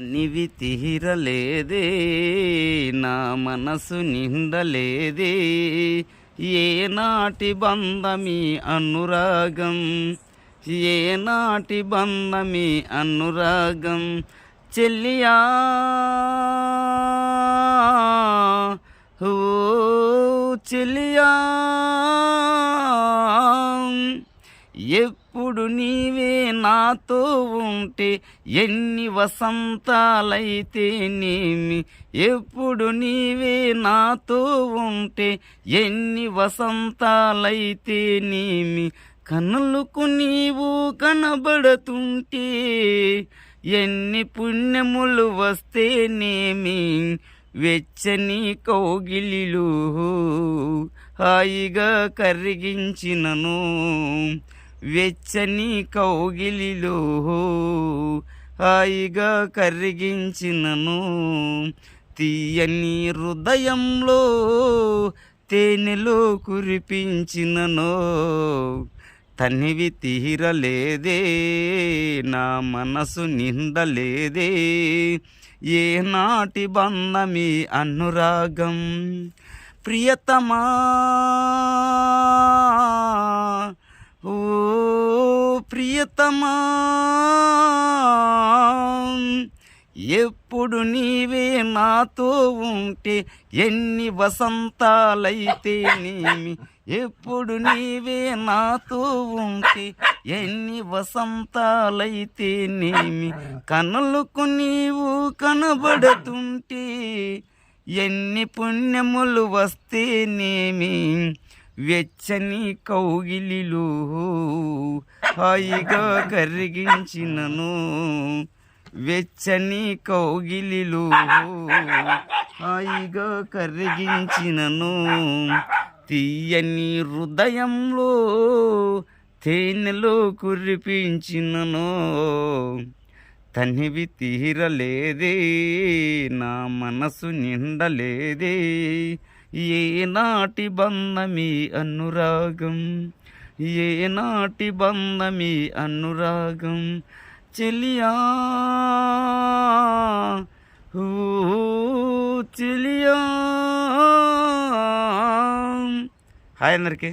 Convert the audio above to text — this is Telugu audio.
అనివి తీరలేదే నా మనసు నిండలేదే. ఏనాటి బంధమి అనురాగం ఏనాటి బంధమి అనురాగం చెల్లియా. ఓ చెల్లియా. ఎప్పుడు నీవే నాతో ఉంటే ఎన్ని వసంతాలైతేనేమి ఎప్పుడు నీవే నాతో ఉంటే ఎన్ని వసంతాలైతేనేమి కనులకు నీవు కనబడుతుంటే ఎన్ని పుణ్యములు వస్తేనేమి వెచ్చని కౌగిలిలు హాయిగా కరిగించినను. వెచ్చని కౌగిలిలో హాయిగా కరిగించినను. తీయని హృదయంలో తేనెలో కురిపించినను. తనివి తీరలేదే నా మనసు నిండలేదే. ఏనాటి బంధమి అనురాగం ప్రియతమా. ప్రియతమా ఎప్పుడు నీవే నాతో ఉంటే ఎన్ని వసంతాలైతే నేమి? ఎప్పుడు నీవే నాతో ఉంటే ఎన్ని వసంతాలైతే నేమి? కనులకు నీవు కనబడుతుంటే ఎన్ని పుణ్యములు వస్తేనేమి వెచ్చని కౌగిలిలో హాయిగా కరిగించినను. వెచ్చని కౌగిలిలో హాయిగా కరిగించినను. తీయని హృదయంలో తేనెలో కురిపించినను. తనివి తీరలేదే నా మనసు నిండలేదే. ఏనాటి బంధమి అనురాగం? ఏనాటి బంధమి అనురాగం? చెలియా ఓ చెలియా. హాయ్ అందరికీ.